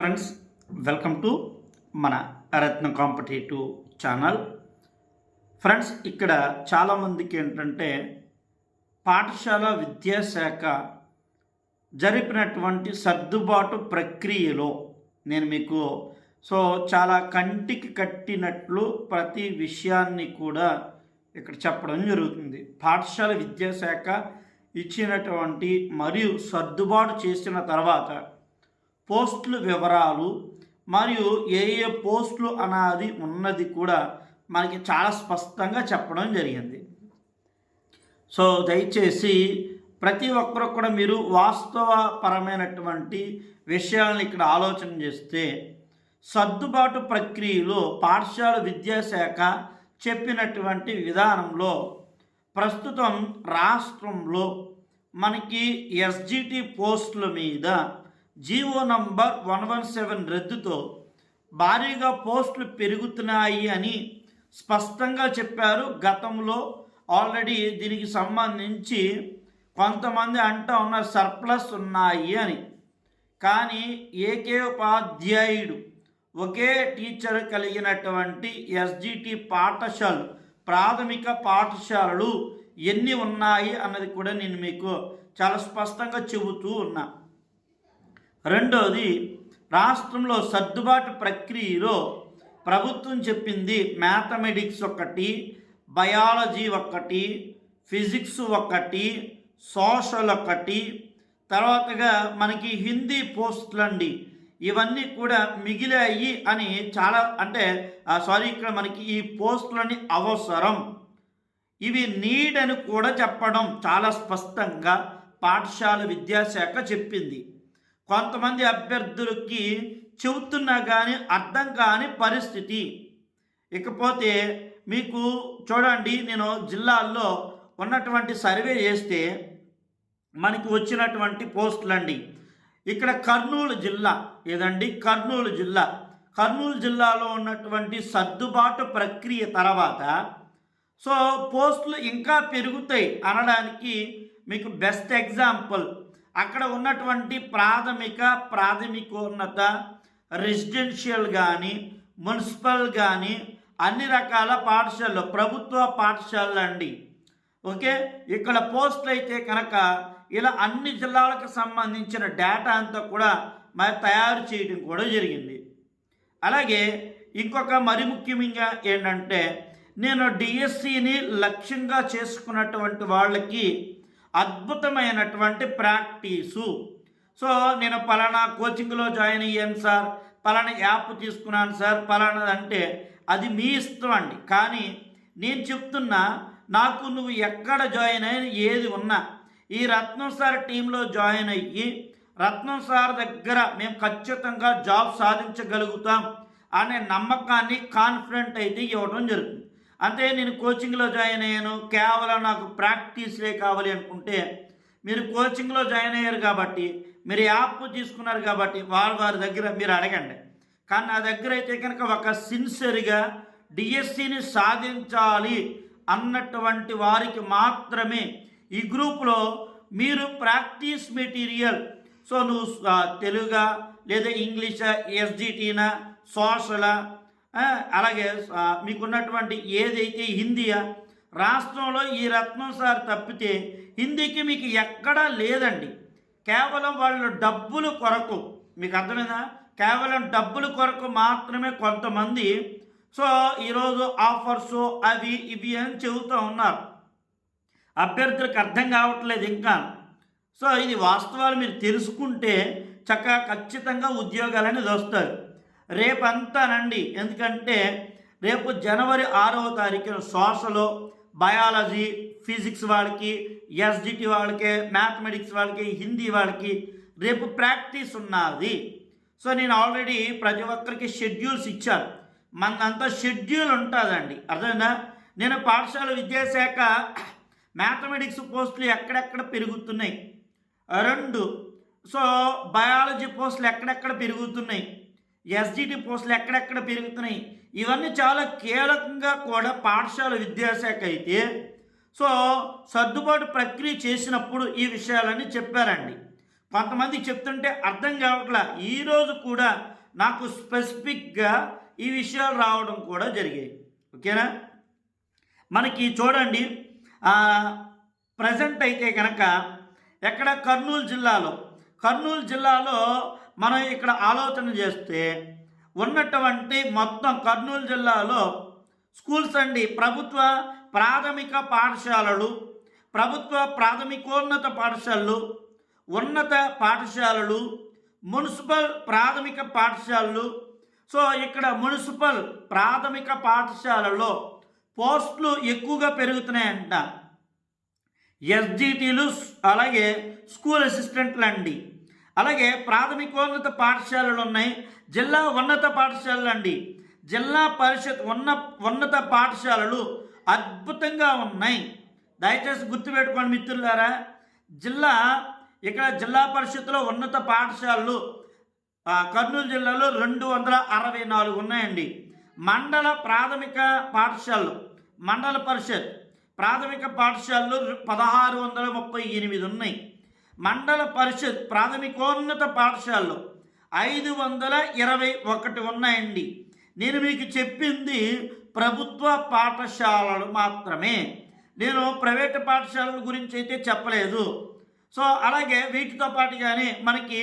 Friends welcome to మన రత్న competitive channel friends ఇక్కడ చాలామందికి ఏంటంటే పాఠశాల విద్యాశాఖ జరిపినటువంటి సర్దుబాటు ప్రక్రియలో నేను మీకు సో చాలా కంటికి కట్టినట్లు ప్రతి విషయాన్ని కూడా ఇక్కడ చెప్పడం జరుగుతుంది పాఠశాల విద్యాశాఖ ఇచ్చినటువంటి మరియు సర్దుబాటు చేసిన తర్వాత పోస్టుల వివరాలు మరియు ఏ ఏ పోస్టులు అన్నది ఉన్నది కూడా మనకి చాలా స్పష్టంగా చెప్పడం జరిగింది. సో దయచేసి ప్రతి ఒక్కరు కూడా మీరు వాస్తవపరమైనటువంటి విషయాలను ఇక్కడ ఆలోచన చేస్తే సర్దుబాటు ప్రక్రియలో పాఠశాల విద్యాశాఖ చెప్పినటువంటి విధానంలో ప్రస్తుతం రాష్ట్రంలో మనకి ఎస్జిటి పోస్టుల మీద GO number one one seven రద్దుతో భారీగా పోస్టులు పెరుగుతున్నాయి అని స్పష్టంగా చెప్పారు. గతంలో ఆల్రెడీ దీనికి సంబంధించి కొంతమంది అంటూ ఉన్నారు సర్ప్లస్ ఉన్నాయి అని. కానీ ఏకే ఉపాధ్యాయుడు ఒకే టీచర్ కలిగినటువంటి ఎస్జిటి పాఠశాలలు ప్రాథమిక పాఠశాలలు ఎన్ని ఉన్నాయి అన్నది కూడా నేను మీకు చాలా స్పష్టంగా చెబుతూ ఉన్నా. రెండోది రాష్ట్రంలో సర్దుబాటు ప్రక్రియలో ప్రభుత్వం చెప్పింది మ్యాథమెటిక్స్ ఒకటి బయాలజీ ఒకటి ఫిజిక్స్ ఒకటి సోషల్ ఒకటి తర్వాతగా మనకి హిందీ పోస్టులు అండి. ఇవన్నీ కూడా మిగిలాయి అని చాలా అంటే సారీ ఇక్కడ మనకి ఈ పోస్టులని అవసరం. ఇవి నీడ్ అని కూడా చెప్పడం చాలా స్పష్టంగా పాఠశాల విద్యాశాఖ చెప్పింది. కొంతమంది అభ్యర్థులకి చెబుతున్నా కానీ అర్థం కాని పరిస్థితి. ఇకపోతే మీకు చూడండి నేను జిల్లాల్లో ఉన్నటువంటి సర్వే చేస్తే మనకి వచ్చినటువంటి పోస్టులండి. ఇక్కడ కర్నూలు జిల్లా ఏదండి? కర్నూలు జిల్లా. కర్నూలు జిల్లాలో ఉన్నటువంటి సర్దుబాటు ప్రక్రియ తర్వాత సో పోస్టులు ఇంకా పెరుగుతాయి అనడానికి మీకు బెస్ట్ ఎగ్జాంపుల్ అక్కడ ఉన్నటువంటి ప్రాథమిక ప్రాథమికోన్నత రెసిడెన్షియల్ కానీ మున్సిపల్ కానీ అన్ని రకాల పాఠశాలలు ప్రభుత్వ పాఠశాలలు అండి. ఓకే? ఇక్కడ పోస్టులు అయితే కనుక ఇలా అన్ని జిల్లాలకు సంబంధించిన డేటా అంతా కూడా మరి తయారు చేయడం కూడా జరిగింది. అలాగే ఇంకొక మరి ముఖ్యంగా ఏంటంటే నేను డిఎస్సిని లక్ష్యంగా చేసుకున్నటువంటి వాళ్ళకి అద్భుతమైనటువంటి ప్రాక్టీసు. సో నేను పలానా కోచింగ్లో జాయిన్ అయ్యాను సార్. పలానా యాప్ తీసుకున్నాను సార్. పలానా అంటే అది మీ ఇష్టం అండి. కానీ నేను చెప్తున్నా నాకు నువ్వు ఎక్కడ జాయిన్ అయిన ఏది ఉన్నా ఈ రత్నం సార్ టీంలో జాయిన్ అయ్యి రత్నం సార్ దగ్గర మేము ఖచ్చితంగా జాబ్ సాధించగలుగుతాం అనే నమ్మకాన్ని కాన్ఫిడెంట్ అయితే ఇవ్వడం జరుగుతుంది. అంతే నేను కోచింగ్లో జాయిన్ అయ్యాను. కేవలం నాకు ప్రాక్టీస్లే కావాలి అనుకుంటే మీరు కోచింగ్లో జాయిన్ అయ్యారు కాబట్టి మీరు యాప్ తీసుకున్నారు కాబట్టి వారి వారి దగ్గర మీరు అడగండి. కానీ నా దగ్గర అయితే కనుక ఒక సిన్సియర్గా డిఎస్సిని సాధించాలి అన్నటువంటి వారికి మాత్రమే ఈ గ్రూప్లో మీరు ప్రాక్టీస్ మెటీరియల్ సో నువ్వు తెలుగా లేదా ఇంగ్లీషా ఎస్జిటీనా సోషలా అలాగే మీకున్నటువంటి ఏదైతే హిందీయా రాష్ట్రంలో ఈ రత్నం సార్ తప్పితే హిందీకి మీకు ఎక్కడా లేదండి. కేవలం వాళ్ళు డబ్బులు కొరకు మీకు అర్థమైందా? కేవలం డబ్బులు కొరకు మాత్రమే కొంతమంది సో ఈరోజు ఆఫర్స్ అవి ఇవి అని చెబుతూ ఉన్నారు. అభ్యర్థులకు అర్థం కావట్లేదు ఇంకా. సో ఇది వాస్తవాలు మీరు తెలుసుకుంటే చక్కగా ఖచ్చితంగా ఉద్యోగాలు అనేది వస్తారు రేపంతానండి ఎందుకంటే రేపు జనవరి ఆరవ తారీఖున సోషలు బయాలజీ ఫిజిక్స్ వాళ్ళకి ఎస్జిటి వాళ్ళకి మ్యాథమెటిక్స్ వాళ్ళకి హిందీ వాళ్ళకి రేపు ప్రాక్టీస్ ఉన్నది. సో నేను ఆల్రెడీ ప్రతి ఒక్కరికి షెడ్యూల్స్ ఇచ్చాను. మనంతా షెడ్యూల్ ఉంటుందండి. అర్థమైందా? నేను పాఠశాల విద్యాశాఖ మ్యాథమెటిక్స్ పోస్టులు ఎక్కడెక్కడ పెరుగుతున్నాయి? రెండు. సో బయాలజీ పోస్టులు ఎక్కడెక్కడ పెరుగుతున్నాయి? ఎస్జిటి పోస్టులు ఎక్కడెక్కడ పెరుగుతున్నాయి? ఇవన్నీ చాలా కీలకంగా కూడా పాఠశాల విద్యాశాఖ అయితే సో సర్దుబాటు ప్రక్రియ చేసినప్పుడు ఈ విషయాలన్నీ చెప్పారండి. కొంతమంది చెప్తుంటే అర్థం కావట్లా. ఈరోజు కూడా నాకు స్పెసిఫిక్గా ఈ విషయాలు రావడం కూడా జరిగాయి. ఓకేనా? మనకి చూడండి ప్రజెంట్ అయితే కనుక ఎక్కడ కర్నూలు జిల్లాలో కర్నూలు జిల్లాలో మనం ఇక్కడ ఆలోచన చేస్తే ఉన్నటువంటి మొత్తం కర్నూలు జిల్లాలో స్కూల్స్ అండి ప్రభుత్వ ప్రాథమిక పాఠశాలలు ప్రభుత్వ ప్రాథమికోన్నత పాఠశాలలు ఉన్నత పాఠశాలలు మున్సిపల్ ప్రాథమిక పాఠశాలలు. సో ఇక్కడ మున్సిపల్ ప్రాథమిక పాఠశాలలో పోస్టులు ఎక్కువగా పెరుగుతున్నాయంట. ఎస్జిటీలు అలాగే స్కూల్ అసిస్టెంట్లు అండి అలాగే ప్రాథమికోన్నత పాఠశాలలు ఉన్నాయి. జిల్లా ఉన్నత పాఠశాలలు అండి. జిల్లా పరిషత్ ఉన్న ఉన్నత పాఠశాలలు అద్భుతంగా ఉన్నాయి. దయచేసి గుర్తుపెట్టుకోండి మిత్రులారా జిల్లా ఇక్కడ జిల్లా పరిషత్లో ఉన్నత పాఠశాలలు కర్నూలు జిల్లాలో రెండు వందల అరవై నాలుగు ఉన్నాయండి. మండల ప్రాథమిక పాఠశాలలు మండల పరిషత్ ప్రాథమిక పాఠశాలలు పదహారు వందల ముప్పై ఎనిమిది ఉన్నాయి. మండల పరిషత్ ప్రాథమికోన్నత పాఠశాలలు ఐదు వందల ఇరవై ఒకటి ఉన్నాయండి. నేను మీకు చెప్పింది ప్రభుత్వ పాఠశాలలు మాత్రమే. నేను ప్రైవేటు పాఠశాలల గురించి అయితే చెప్పలేదు. సో అలాగే వీటితో పాటుగానే మనకి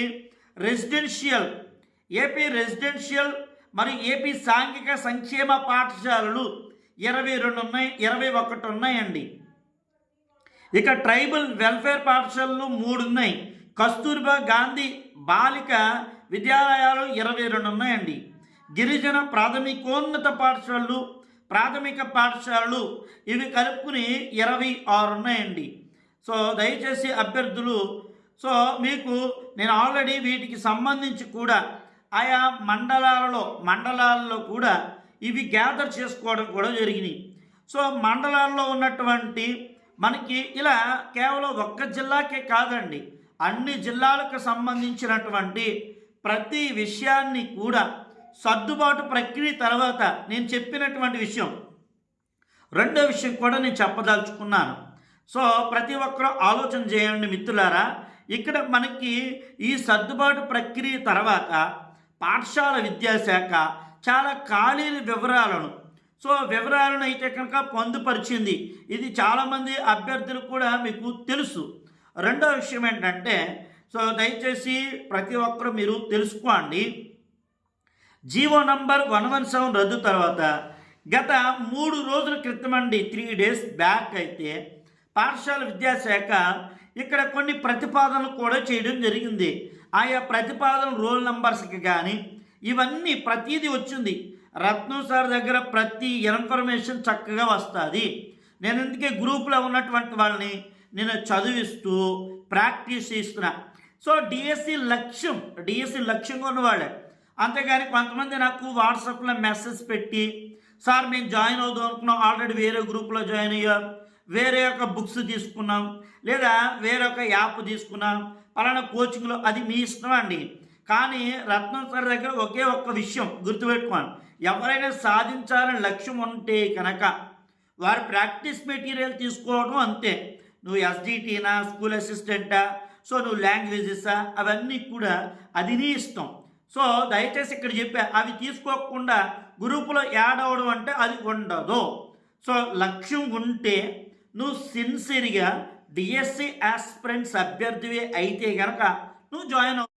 రెసిడెన్షియల్ ఏపీ రెసిడెన్షియల్ మరియు ఏపీ సాంఘిక సంక్షేమ పాఠశాలలు ఇరవై రెండు ఉన్నాయి ఇరవై ఒకటి ఉన్నాయండి. ఇక ట్రైబల్ వెల్ఫేర్ పాఠశాలలు మూడు ఉన్నాయి కస్తూర్బా గాంధీ బాలిక విద్యాలయాలు ఇరవై రెండు ఉన్నాయండి గిరిజన ప్రాథమికోన్నత పాఠశాలలు ప్రాథమిక పాఠశాలలు ఇవి కలుపుకుని ఇరవై ఆరు ఉన్నాయండి సో దయచేసి అభ్యర్థులు సో మీకు నేను ఆల్రెడీ వీటికి సంబంధించి కూడా ఆయా మండలాలలో మండలాల్లో కూడా ఇవి గ్యాదర్ చేసుకోవడం కూడా జరిగినాయి. సో మండలాల్లో ఉన్నటువంటి మనకి ఇలా కేవలం ఒక్క జిల్లాకే కాదండి అన్ని జిల్లాలకు సంబంధించినటువంటి ప్రతి విషయాన్ని కూడా సర్దుబాటు ప్రక్రియ తర్వాత నేను చెప్పినటువంటి విషయం. రెండో విషయం కూడా నేను చెప్పదలుచుకున్నాను. సో ప్రతి ఒక్కరూ ఆలోచన చేయండి మిత్రులారా. ఇక్కడ మనకి ఈ సర్దుబాటు ప్రక్రియ తర్వాత పాఠశాల విద్యాశాఖ చాలా ఖాళీల వివరాలను సో వివరాలను అయితే కనుక పొందుపరిచింది. ఇది చాలామంది అభ్యర్థులు కూడా మీకు తెలుసు. రెండో విషయం ఏంటంటే సో దయచేసి ప్రతి ఒక్కరు మీరు తెలుసుకోండి. GO number one one seven రద్దు తర్వాత గత మూడు రోజుల క్రితం అండి త్రీ డేస్ బ్యాక్ అయితే పాఠశాల విద్యాశాఖ ఇక్కడ కొన్ని ప్రతిపాదనలు కూడా చేయడం జరిగింది. ఆయా ప్రతిపాదన రోల్ నంబర్స్కి కానీ ఇవన్నీ ప్రతిదీ వచ్చింది. రత్నం సార్ దగ్గర ప్రతి ఇన్ఫర్మేషన్ చక్కగా వస్తుంది. నేను అందుకే గ్రూప్లో ఉన్నటువంటి వాళ్ళని నేను చదివిస్తూ ప్రాక్టీస్ చేస్తున్నా. సో డిఎస్సి లక్ష్యం డిఎస్సి లక్ష్యంగా ఉన్నవాళ్ళే అంతేగాని కొంతమంది నాకు వాట్సాప్లో మెసేజ్ పెట్టి సార్ మేము జాయిన్ అవుదాం అనుకున్నాం ఆల్రెడీ వేరే గ్రూప్లో జాయిన్ అయ్యాం వేరే ఒక బుక్స్ తీసుకున్నాం లేదా వేరే ఒక యాప్ తీసుకున్నాం పలానా కోచింగ్లో అది మీ ఇష్టం అండి. కానీ రత్నం సార్ దగ్గర ఒకే ఒక్క విషయం గుర్తుపెట్టుకోండి. ఎవరైనా సాధించాలని లక్ష్యం ఉంటే కనుక వారి ప్రాక్టీస్ మెటీరియల్ తీసుకోవడం అంతే. నువ్వు ఎస్డిటీనా స్కూల్ అసిస్టెంటా సో నువ్వు లాంగ్వేజెసా అవన్నీ కూడా అది నీ ఇష్టం. సో దయచేసి ఇక్కడ చెప్పా అవి తీసుకోకుండా గ్రూపులో యాడ్ అవ్వడం అంటే అది ఉండదు. సో లక్ష్యం ఉంటే నువ్వు సిన్సియర్గా డిఎస్సి ఆస్పిరెంట్స్ అభ్యర్థివి అయితే కనుక నువ్వు జాయిన్ అవు